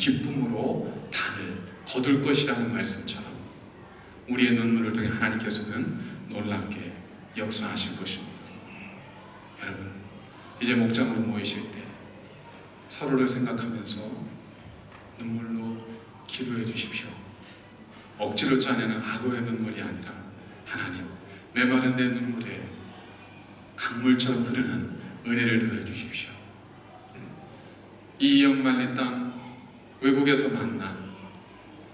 기쁨으로 단을 거둘 것이라는 말씀처럼 우리의 눈물을 통해 하나님께서는 놀랍게 역사하실 것입니다. 여러분, 이제 목장으로 모이실 때 서로를 생각하면서 눈물로 기도해 주십시오. 억지로 짜내는 악어의 눈물이 아니라 하나님, 메마른 내 눈물에 강물처럼 흐르는 은혜를 더해 주십시오. 이 영말린 땅 외국에서 만난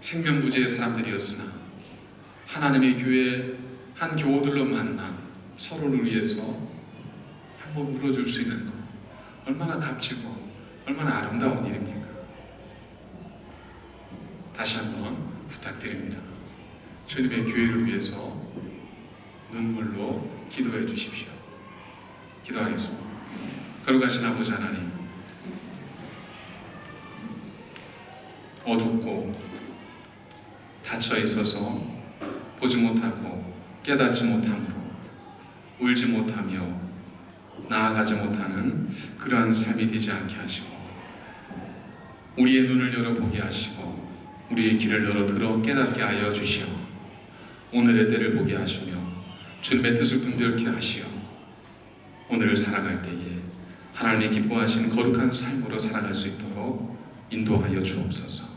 생명부지의 사람들이었으나 하나님의 교회 한 교우들로 만난 서로를 위해서 한번 물어줄 수 있는 것 얼마나 값지고 얼마나 아름다운 일입니까? 다시 한번 부탁드립니다. 주님의 교회를 위해서 눈물로 기도해 주십시오. 기도하겠습니다. 거룩하신 아버지 하나님, 어둡고 닫혀 있어서 보지 못하고 깨닫지 못함으로 울지 못하며 나아가지 못하는 그러한 삶이 되지 않게 하시고 우리의 눈을 열어 보게 하시고 우리의 길을 열어 들어 깨닫게 하여 주시오 오늘의 때를 보게 하시며 주님의 뜻을 분별케 하시오 오늘을 살아갈 때에 하나님이 기뻐하시는 거룩한 삶으로 살아갈 수 있도록 인도하여 주옵소서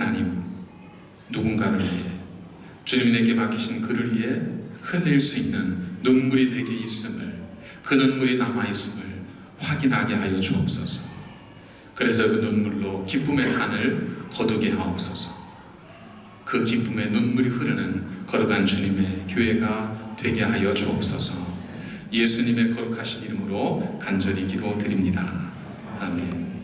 하나님 누군가를 위해 주님에게 맡기신 그를 위해 흘릴 수 있는 눈물이 내게 있음을 그 눈물이 남아 있음을 확인하게 하여 주옵소서. 그래서 그 눈물로 기쁨의 단을 거두게 하옵소서. 그 기쁨의 눈물이 흐르는 거룩한 주님의 교회가 되게 하여 주옵소서. 예수님의 거룩하신 이름으로 간절히 기도드립니다. 아멘.